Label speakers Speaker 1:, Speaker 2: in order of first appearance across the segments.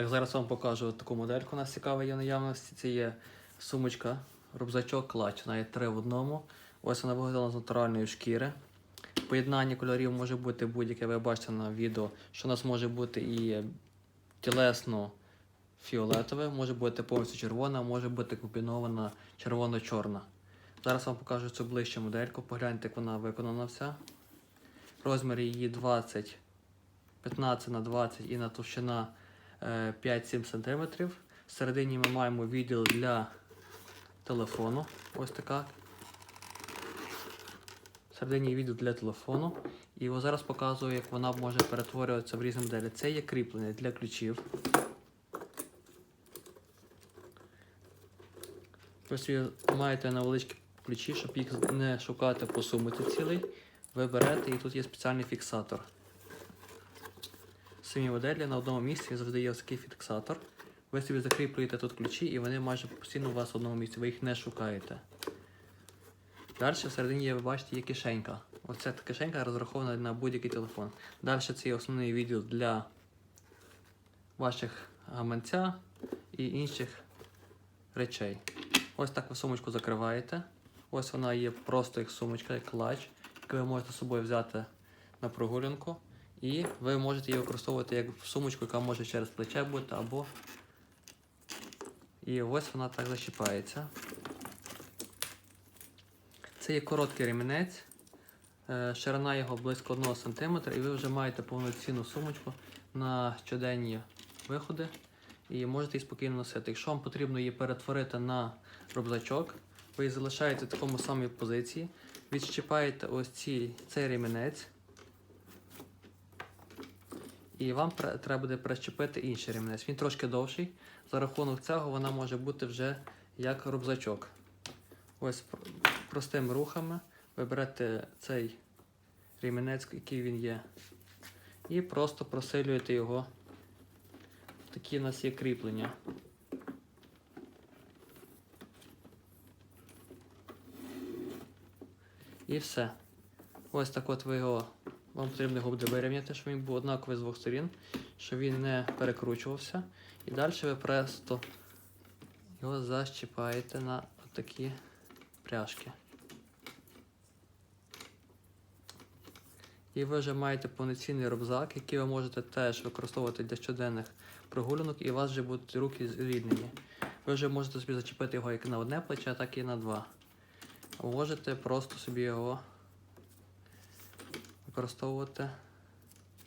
Speaker 1: Так, зараз вам покажу таку модельку. У нас цікава є в наявності. Це є сумочка, рюкзачок, клач. Вона є три в одному. Ось вона виготовлена з натуральної шкіри. Поєднання кольорів може бути будь-яке, ви бачите на відео, що у нас може бути і тілесно фіолетове, може бути повністю червона, може бути комбінована червоно-чорна. Зараз вам покажу цю ближче модельку. Погляньте, як вона виконана вся. Розмір її 20, 15 на 20 і на товщина 5-7 см. Всередині ми маємо відділ для телефону. Ось така. Всередині відділ для телефону. І ось зараз показую, як вона може перетворюватися в різні моделі. Це є кріплення для ключів. Ось ви маєте невеличкі ключі, щоб їх не шукати по сумці цілий. Ви берете і тут є спеціальний фіксатор. Самі моделі на одному місці завжди є такий фіксатор. Ви собі закріплюєте тут ключі і вони майже постійно у вас в одному місці, ви їх не шукаєте. Далі всередині ви бачите, є кишенька. Оця кишенька розрахована на будь-який телефон. Далі це є основний відділ для ваших гаманця і інших речей. Ось так ви сумочку закриваєте. Ось вона є просто як сумочка, як клач, яку ви можете з собою взяти на прогулянку. І ви можете її використовувати як сумочку, яка може через плече бути або. І ось вона так защіпається. Це є короткий ремінець. Е, Ширина його близько 1 см, і ви вже маєте повноцінну сумочку на щоденні виходи і можете її спокійно носити. Якщо вам потрібно її перетворити на рюкзачок, ви її залишаєте в такому самій позиції, відщипаєте ось ці, цей ремінець, і вам треба буде прищепити інший ремінець. Він трошки довший. За рахунок цього вона може бути вже як рюкзачок. Ось простими рухами ви берете цей ремінець, який він є, і просто просилюєте його. Такі у нас є кріплення. І все. Ось так от ви його. Вам потрібно його буде вирівняти, щоб він був однаковий з двох сторін, щоб він не перекручувався. І далі ви просто його защіпаєте на такі пряжки. І ви вже маєте повноцінний рюкзак, який ви можете теж використовувати для щоденних прогулянок, і у вас вже будуть руки зріднені. Ви вже можете собі зачепити його як на одне плече, так і на два. Можете просто собі його використовувати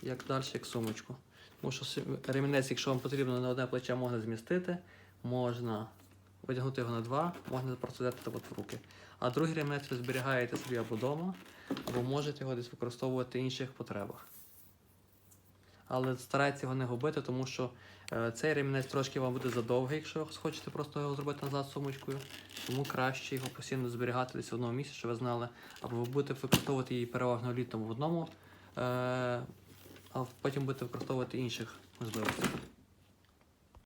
Speaker 1: як далі, як сумочку. Тому що ремінець, якщо вам потрібно на одне плече, можна змістити, можна витягнути його на два, можна просто взяти от в руки. А другий ремінець ви зберігаєте собі або вдома, або можете його десь використовувати в інших потребах. Але старайтеся його не губити, тому що е, цей ремінець трошки вам буде задовгий, якщо ви хочете просто його зробити назад сумочкою. Тому краще його постійно зберігати десь в одному місці, щоб ви знали, або ви будете використовувати її переважно літом в одному, е, а потім будете використовувати інших можливостей.